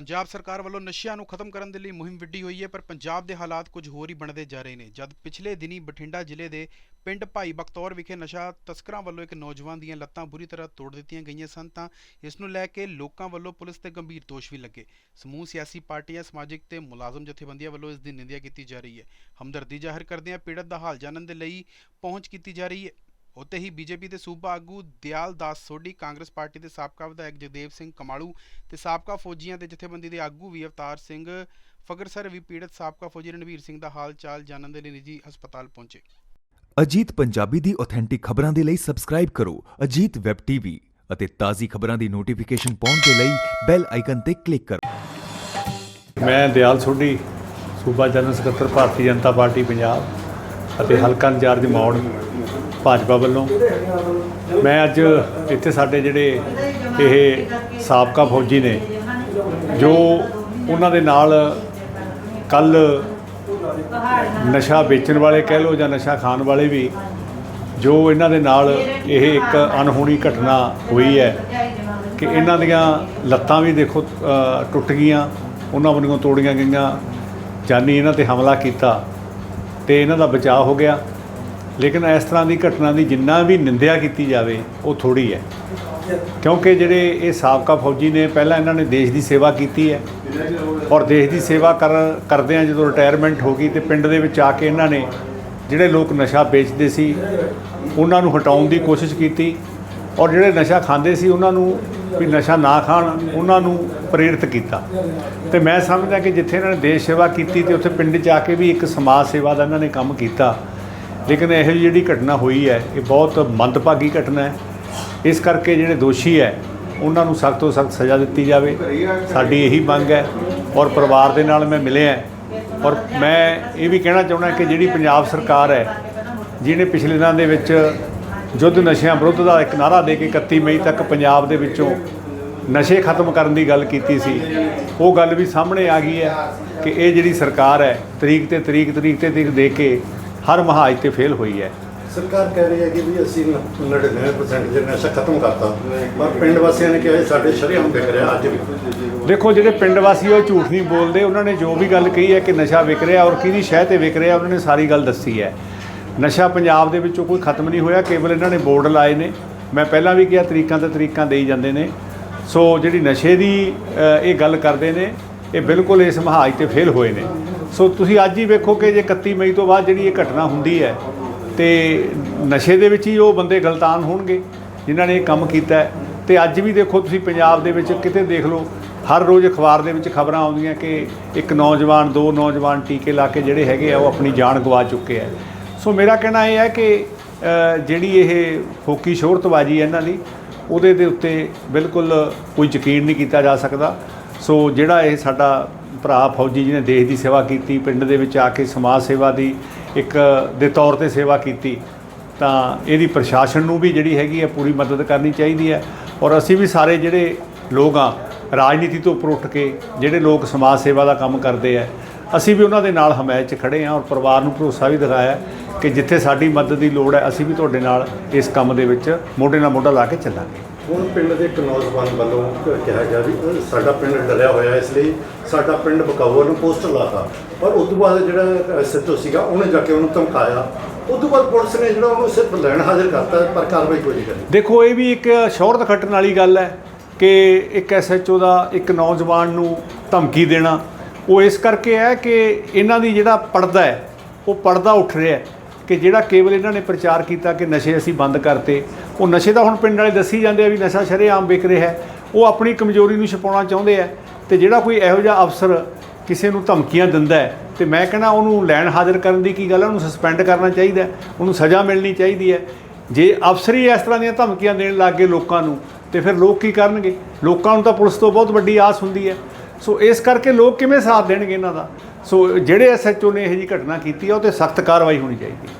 ਪੰਜਾਬ ਸਰਕਾਰ ਵੱਲੋਂ ਨਸ਼ਿਆਂ ਨੂੰ ਖਤਮ ਕਰਨ ਦੇ ਲਈ ਮੁਹਿੰਮ ਵਿੱਢੀ ਹੋਈ ਹੈ, ਪਰ ਪੰਜਾਬ ਦੇ ਹਾਲਾਤ ਕੁਝ ਹੋਰ ਹੀ ਬਣਦੇ ਜਾ ਰਹੇ ਨੇ। ਜਦ ਪਿਛਲੇ ਦਿਨੀ ਬਠਿੰਡਾ ਜ਼ਿਲ੍ਹੇ ਦੇ ਪਿੰਡ ਭਾਈ ਬਖਤੌਰ ਵਿਖੇ ਨਸ਼ਾ ਤਸਕਰਾਂ ਵੱਲੋਂ ਇੱਕ ਨੌਜਵਾਨ ਦੀਆਂ ਲੱਤਾਂ ਬੁਰੀ ਤਰ੍ਹਾਂ ਤੋੜ ਦਿੱਤੀਆਂ ਗਈਆਂ ਸਨ, ਤਾਂ ਇਸ ਨੂੰ ਲੈ ਕੇ ਲੋਕਾਂ ਵੱਲੋਂ ਪੁਲਿਸ ਤੇ ਗੰਭੀਰ ਦੋਸ਼ ਵੀ ਲੱਗੇ। ਸਮੂਹ ਸਿਆਸੀ ਪਾਰਟੀਆਂ, ਸਮਾਜਿਕ ਤੇ ਮੁਲਾਜ਼ਮ ਜਥੇਬੰਦੀਆਂ ਵੱਲੋਂ ਇਸ ਦੀ ਨਿੰਦਿਆ ਕੀਤੀ ਜਾ ਰਹੀ ਹੈ। ਹਮਦਰਦੀ ਜ਼ਾਹਿਰ ਕਰਦਿਆਂ ਪੀੜਤ ਦਾ ਹਾਲ ਜਾਣਨ ਦੇ ਲਈ ਪਹੁੰਚ ਕੀਤੀ ਜਾ ਰਹੀ ਹੈ। ਉੱਥੇ ਹੀ ਬੀਜੇਪੀ ਦੇ ਸੂਬਾ ਆਗੂ ਦਿਆਲ ਦਾਸ ਸੋਢੀ ਕਾਂਗਰਸ ਪਾਰਟੀ ਦੇ ਸਾਬਕਾ ਵਿਧਾਇਕ ਜਗਦੇਵ ਸਿੰਘ ਕਮਾਲੂ ਤੇ ਸਾਬਕਾ ਫੌਜੀਆਂ ਦੇ ਜਥੇਬੰਦੀ ਦੇ ਆਗੂ ਵੀ ਅਵਤਾਰ ਸਿੰਘ ਫਗਰਸਰ ਵੀ ਪੀੜਤ ਸਾਬਕਾ ਫੌਜੀ ਰਣਵੀਰ ਸਿੰਘ ਦਾ ਹਾਲ ਚਾਲ ਜਾਣਨ ਦੇ ਲਈ ਨਿੱਜੀ ਹਸਪਤਾਲ ਪਹੁੰਚੇ। ਅਜੀਤ ਪੰਜਾਬੀ ਦੀ ਆਥੈਂਟਿਕ ਖਬਰਾਂ ਦੇ ਲਈ ਸਬਸਕ੍ਰਾਈਬ ਕਰੋ ਅਜੀਤ ਵੈਬ ਟੀਵੀ ਅਤੇ ਤਾਜ਼ੀ ਖਬਰਾਂ ਦੀ ਨੋਟੀਫਿਕੇਸ਼ਨ ਪਾਉਣ ਦੇ ਲਈ ਬੈਲ ਆਈਕਨ ਤੇ ਕਲਿੱਕ ਕਰੋ। ਮੈਂ ਦਿਆਲ ਸੋਢੀ ਸੂਬਾ ਜਨਰਲ ਸਕੱਤਰ ਭਾਰਤੀ ਜਨਤਾ ਪਾਰਟੀ ਪੰਜਾਬ ਅਤੇ ਹਲਕਾ ਇੰਚਾਰਜ ਮੌੜ ਭਾਜਪਾ ਵੱਲੋਂ। ਮੈਂ ਅੱਜ ਇੱਥੇ ਸਾਡੇ ਜਿਹੜੇ ਇਹ ਸਾਬਕਾ ਫੌਜੀ ਨੇ, ਜੋ ਉਹਨਾਂ ਦੇ ਨਾਲ ਕੱਲ ਨਸ਼ਾ ਵੇਚਣ ਵਾਲੇ ਕਹਿ ਲਓ ਜਾਂ ਨਸ਼ਾ ਖਾਣ ਵਾਲੇ ਵੀ, ਜੋ ਇਹਨਾਂ ਦੇ ਨਾਲ ਇਹ ਇੱਕ ਅਨਹੋਣੀ ਘਟਨਾ ਹੋਈ ਹੈ ਕਿ ਇਹਨਾਂ ਦੀਆਂ ਲੱਤਾਂ ਵੀ ਦੇਖੋ ਟੁੱਟ ਗਈਆਂ, ਉਹਨਾਂ ਵੱਲੋਂ ਤੋੜੀਆਂ ਗਈਆਂ, ਜਾਨੀ ਇਹਨਾਂ ਤੇ ਹਮਲਾ ਕੀਤਾ ਤੇ ਇਹਨਾਂ ਦਾ ਬਚਾਅ ਹੋ ਗਿਆ। ਲੇਕਿਨ ਇਸ ਤਰ੍ਹਾਂ ਦੀ ਘਟਨਾ ਦੀ ਜਿੰਨਾ ਵੀ ਨਿੰਦਿਆ ਕੀਤੀ ਜਾਵੇ, ਉਹ ਥੋੜੀ ਹੈ। ਕਿਉਂਕਿ ਜਿਹੜੇ ਇਹ ਸਾਬਕਾ ਫੌਜੀ ਨੇ, ਪਹਿਲਾਂ ਇਹਨਾਂ ਨੇ ਦੇਸ਼ ਦੀ ਸੇਵਾ ਕੀਤੀ ਹੈ ਔਰ ਦੇਸ਼ ਦੀ ਸੇਵਾ ਕਰ, ਕਰਦਿਆਂ ਜਦੋਂ ਰਿਟਾਇਰਮੈਂਟ ਹੋ ਗਈ ਤੇ ਪਿੰਡ ਦੇ ਵਿੱਚ ਆ ਕੇ ਇਹਨਾਂ ਨੇ ਜਿਹੜੇ ਲੋਕ ਨਸ਼ਾ ਵੇਚਦੇ ਸੀ, ਉਹਨਾਂ ਨੂੰ ਹਟਾਉਣ ਦੀ ਕੋਸ਼ਿਸ਼ ਕੀਤੀ ਔਰ ਜਿਹੜੇ ਨਸ਼ਾ ਖਾਂਦੇ ਸੀ, ਉਹਨਾਂ ਨੂੰ ਵੀ ਨਸ਼ਾ ਨਾ ਖਾਣ, ਉਹਨਾਂ ਨੂੰ ਪ੍ਰੇਰਿਤ ਕੀਤਾ। ਤੇ ਮੈਂ ਸਮਝਦਾ ਕਿ ਜਿੱਥੇ ਇਹਨਾਂ ਨੇ ਦੇਸ਼ ਸੇਵਾ ਕੀਤੀ ਤੇ ਉੱਥੇ ਪਿੰਡ 'ਚ ਆ ਕੇ ਵੀ ਇੱਕ ਸਮਾਜ ਸੇਵਾ ਦਾ ਇਹਨਾਂ ਨੇ ਕੰਮ ਕੀਤਾ ਲੇਕਿਨ ਇਹੋ ਜਿਹੀ ਜਿਹੜੀ ਘਟਨਾ ਹੋਈ ਹੈ, ਇਹ ਬਹੁਤ ਮੰਦਭਾਗੀ ਘਟਨਾ ਹੈ। ਇਸ ਕਰਕੇ ਜਿਹੜੇ ਦੋਸ਼ੀ ਹੈ, ਉਹਨਾਂ ਨੂੰ ਸਖਤ ਤੋਂ ਸਖਤ ਸਜ਼ਾ ਦਿੱਤੀ ਜਾਵੇ। ਸਾਡੀ ਇਹੀ ਮੰਗ ਹੈ ਔਰ ਪਰਿਵਾਰ ਦੇ ਨਾਲ ਮੈਂ ਮਿਲਿਆ ਔਰ ਮੈਂ ਇਹ ਵੀ ਕਹਿਣਾ ਚਾਹੁੰਦਾ ਕਿ ਜਿਹੜੀ ਪੰਜਾਬ ਸਰਕਾਰ ਹੈ, ਜਿਹਨੇ ਪਿਛਲੇ ਦਿਨਾਂ ਦੇ ਵਿੱਚ ਯੁੱਧ ਨਸ਼ਿਆਂ ਵਿਰੁੱਧ ਦਾ ਇੱਕ ਨਾਰਾ ਦੇ ਕੇ 31 ਮਈ ਤੱਕ ਪੰਜਾਬ ਦੇ ਵਿੱਚੋਂ ਨਸ਼ੇ ਖਤਮ ਕਰਨ ਦੀ ਗੱਲ ਕੀਤੀ ਸੀ, ਉਹ ਗੱਲ ਵੀ ਸਾਹਮਣੇ ਆ ਗਈ ਹੈ ਕਿ ਇਹ ਜਿਹੜੀ ਸਰਕਾਰ ਹੈ, ਤਰੀਕ ਤੇ ਤਰੀਕ ਤਰੀਕ ਤੇ ਤਰੀਕ ਦੇ ਕੇ ਹਰ ਮਹਾਜ ਤੇ ਫੇਲ ਹੋਈ ਹੈ। ਸਰਕਾਰ ਕਹਿ ਰਹੀ ਹੈ ਕਿ ਵੀ ਅਸੀਂ 99% ਜਿਹੜਾ ਨਸ਼ਾ ਖਤਮ ਕਰਤਾ। ਪਰ ਪਿੰਡ ਵਾਸੀਆਂ ਨੇ ਕਿਹਾ ਇਹ ਸਾਡੇ ਸ਼ਰੇਆਮ ਵਿਕ ਰਿਹਾ ਅੱਜ ਵੀ। ਦੇਖੋ ਜਿਹੜੇ ਪਿੰਡ ਵਾਸੀ ਉਹ ਝੂਠ ਨਹੀਂ ਬੋਲਦੇ ਉਹਨਾਂ ਨੇ ਜੋ ਵੀ ਗੱਲ ਕਹੀ ਹੈ ਕਿ ਨਸ਼ਾ ਵਿਕ ਰਿਹਾ ਔਰ ਕਿਹਦੀ ਸ਼ਹਿ ਤੇ ਵਿਕ ਰਿਹਾ ਉਹਨਾਂ ਨੇ ਸਾਰੀ ਗੱਲ ਦੱਸੀ ਹੈ। ਨਸ਼ਾ ਪੰਜਾਬ ਦੇ ਵਿੱਚੋਂ ਕੋਈ ਖਤਮ ਨਹੀਂ ਹੋਇਆ ਕੇਵਲ ਇਹਨਾਂ ਨੇ ਬੋਰਡ ਲਾਏ ਨੇ। ਮੈਂ ਪਹਿਲਾਂ ਵੀ ਕਿਹਾ ਤਰੀਕਾਂ ਤੇ ਤਰੀਕਾਂ ਦੇਈ ਜਾਂਦੇ ਨੇ। ਸੋ ਜਿਹੜੀ ਨਸ਼ੇ ਦੀ ਇਹ ਗੱਲ ਕਰਦੇ ਨੇ ਇਹ ਬਿਲਕੁਲ ਇਸ ਮਹਾਜ ਤੇ ਫੇਲ ਹੋਏ ਨੇ। ਸੋ ਤੁਸੀਂ ਅੱਜ ਹੀ ਵੇਖੋ ਕਿ ਜੇ 31 ਮਈ ਤੋਂ ਬਾਅਦ ਜਿਹੜੀ ਇਹ ਘਟਨਾ ਹੁੰਦੀ ਹੈ, ਤੇ ਨਸ਼ੇ ਦੇ ਵਿੱਚ ਹੀ ਉਹ ਬੰਦੇ ਗਲਤਾਨ ਹੋਣਗੇ, ਜਿਨ੍ਹਾਂ ਨੇ ਇਹ ਕੰਮ ਕੀਤਾ ਹੈ। ਤੇ ਅੱਜ ਵੀ ਦੇਖੋ ਤੁਸੀਂ ਪੰਜਾਬ ਦੇ ਵਿੱਚ ਕਿਤੇ ਦੇਖ ਲਓ, ਹਰ ਰੋਜ਼ ਅਖਬਾਰ ਦੇ ਵਿੱਚ ਖਬਰਾਂ ਆਉਂਦੀਆਂ ਕਿ ਇੱਕ ਨੌਜਵਾਨ, ਦੋ ਨੌਜਵਾਨ ਟੀਕੇ ਲਾ ਕੇ ਜਿਹੜੇ ਹੈਗੇ ਆ, ਉਹ ਆਪਣੀ ਜਾਨ ਗਵਾ ਚੁੱਕੇ ਆ। ਸੋ ਮੇਰਾ ਕਹਿਣਾ ਇਹ ਹੈ ਕਿ ਜਿਹੜੀ ਇਹ ਫੋਕੀ ਸ਼ੋਹਰਤਬਾਜੀ ਹੈ ਇਹਨਾਂ ਦੀ, ਉਹਦੇ ਦੇ ਉੱਤੇ ਬਿਲਕੁਲ ਕੋਈ ਯਕੀਨ ਨਹੀਂ ਕੀਤਾ ਜਾ ਸਕਦਾ। ਸੋ ਜਿਹੜਾ ਇਹ ਸਾਡਾ ਭਰਾ ਫੌਜੀ ਜੀ ਨੇ ਦੇਸ਼ ਦੀ ਸੇਵਾ ਕੀਤੀ, ਪਿੰਡ ਦੇ ਵਿੱਚ ਆ ਕੇ ਸਮਾਜ ਸੇਵਾ ਦੀ ਇੱਕ ਦੇ ਤੌਰ ਤੇ ਸੇਵਾ ਕੀਤੀ, ਤਾਂ ਇਹਦੀ ਪ੍ਰਸ਼ਾਸਨ ਨੂੰ ਵੀ ਜਿਹੜੀ ਹੈਗੀ ਹੈ ਪੂਰੀ ਮਦਦ ਕਰਨੀ ਚਾਹੀਦੀ ਹੈ। ਔਰ ਅਸੀਂ ਵੀ ਸਾਰੇ ਜਿਹੜੇ ਲੋਕ ਆ, ਰਾਜਨੀਤੀ ਤੋਂ ਉੱਪਰ ਉੱਠ ਕੇ ਜਿਹੜੇ ਲੋਕ ਸਮਾਜ ਸੇਵਾ ਦਾ ਕੰਮ ਕਰਦੇ ਆ, ਅਸੀਂ ਵੀ ਉਹਨਾਂ ਦੇ ਨਾਲ ਹਮਾਇਤ 'ਚ ਖੜੇ ਹਾਂ ਔਰ ਪਰਿਵਾਰ ਨੂੰ ਭਰੋਸਾ ਵੀ ਦਿਖਾਇਆ ਕਿ ਜਿੱਥੇ ਸਾਡੀ ਮਦਦ ਦੀ ਲੋੜ ਹੈ, ਅਸੀਂ ਵੀ ਤੁਹਾਡੇ ਨਾਲ ਇਸ ਕੰਮ ਦੇ ਵਿੱਚ ਮੋਢੇ ਨਾਲ ਮੋਢਾ ਲਾ ਕੇ ਚੱਲਾਂਗੇ। ਹੁਣ ਪਿੰਡ ਦੇ ਇੱਕ ਨੌਜਵਾਨ ਵੱਲੋਂ ਕਿਹਾ ਗਿਆ ਵੀ ਅ, ਸਾਡਾ ਪਿੰਡ ਡਰਿਆ ਹੋਇਆ ਇਸ ਲਈ ਸਾਡਾ ਪਿੰਡ ਬਕਾਊਆ ਨੂੰ ਪੋਸਟਰ ਲਾਤਾ। ਪਰ ਉਸ ਤੋਂ ਬਾਅਦ ਜਿਹੜਾ ਐਸਐਚਓ ਸੀਗਾ ਉਹਨੇ ਜਾ ਕੇ ਉਹਨੂੰ ਧਮਕਾਇਆ। ਉਸ ਤੋਂ ਬਾਅਦ ਪੁਲਿਸ ਨੇ ਜਿਹੜਾ ਉਹਨੂੰ ਸਿਰਫ ਲੈਣ ਹਾਜ਼ਰ ਕਰਤਾ ਪਰ ਕਾਰਵਾਈ ਕੋਈ ਨਹੀਂ ਕਰੀ। ਦੇਖੋ ਇਹ ਵੀ ਇੱਕ ਸ਼ੌਹਰਤ ਖੱਟਣ ਵਾਲੀ ਗੱਲ ਹੈ ਕਿ ਇੱਕ ਐਸਐਚਓ ਦਾ ਇੱਕ ਨੌਜਵਾਨ ਨੂੰ ਧਮਕੀ ਦੇਣਾ। ਉਹ ਇਸ ਕਰਕੇ ਹੈ ਕਿ ਇਹਨਾਂ ਦੀ ਜਿਹੜਾ ਪਰਦਾ ਹੈ ਉਹ ਪਰਦਾ ਉੱਠ ਰਿਹਾ ਹੈ ਕਿ ਜਿਹੜਾ ਕੇਵਲ ਇਹਨਾਂ ਨੇ ਪ੍ਰਚਾਰ ਕੀਤਾ ਕਿ ਨਸ਼ੇ ਅਸੀਂ ਬੰਦ ਕਰਤੇ ਉਹ ਨਸ਼ੇ ਦਾ ਹੁਣ ਪਿੰਡ ਵਾਲੇ ਦੱਸੀ ਜਾਂਦੇ ਆ ਵੀ ਨਸ਼ਾ ਸ਼ਰੇਆਮ ਵਿਕ ਰਿਹਾ ਹੈ। ਉਹ ਆਪਣੀ ਕਮਜ਼ੋਰੀ ਨੂੰ ਛੁਪਾਉਣਾ ਚਾਹੁੰਦੇ ਆ ਤੇ ਜਿਹੜਾ ਕੋਈ ਇਹੋ ਜਿਹਾ ਅਫਸਰ ਕਿਸੇ ਨੂੰ ਧਮਕੀਆਂ ਦਿੰਦਾ ਹੈ ਤੇ ਮੈਂ ਕਹਿੰਦਾ ਉਹਨੂੰ ਲੈਣ ਹਾਜ਼ਰ ਕਰਨ ਦੀ ਕੀ ਗੱਲ ਹੈ ਉਹਨੂੰ ਸਸਪੈਂਡ ਕਰਨਾ ਚਾਹੀਦਾ ਉਹਨੂੰ ਸਜ਼ਾ ਮਿਲਣੀ ਚਾਹੀਦੀ ਹੈ। ਜੇ ਅਫਸਰ ਹੀ ਇਸ ਤਰ੍ਹਾਂ ਦੀਆਂ ਧਮਕੀਆਂ ਦੇਣ ਲੱਗ ਗਏ ਲੋਕਾਂ ਨੂੰ, ਤੇ ਫਿਰ ਲੋਕ ਕੀ ਕਰਨਗੇ? ਲੋਕਾਂ ਨੂੰ ਤਾਂ ਪੁਲਿਸ ਤੋਂ ਬਹੁਤ ਵੱਡੀ ਆਸ ਹੁੰਦੀ ਹੈ। ਸੋ ਇਸ ਕਰਕੇ ਲੋਕ ਕਿਵੇਂ ਸਾਥ ਦੇਣਗੇ ਇਹਨਾਂ ਦਾ? ਸੋ ਜਿਹੜੇ ਐਸਐਚਓ ਨੇ ਇਹ ਜੀ ਘਟਨਾ ਕੀਤੀ ਹੈ ਉਹ ਤੇ ਸਖਤ ਕਾਰਵਾਈ ਹੋਣੀ ਚਾਹੀਦੀ ਹੈ।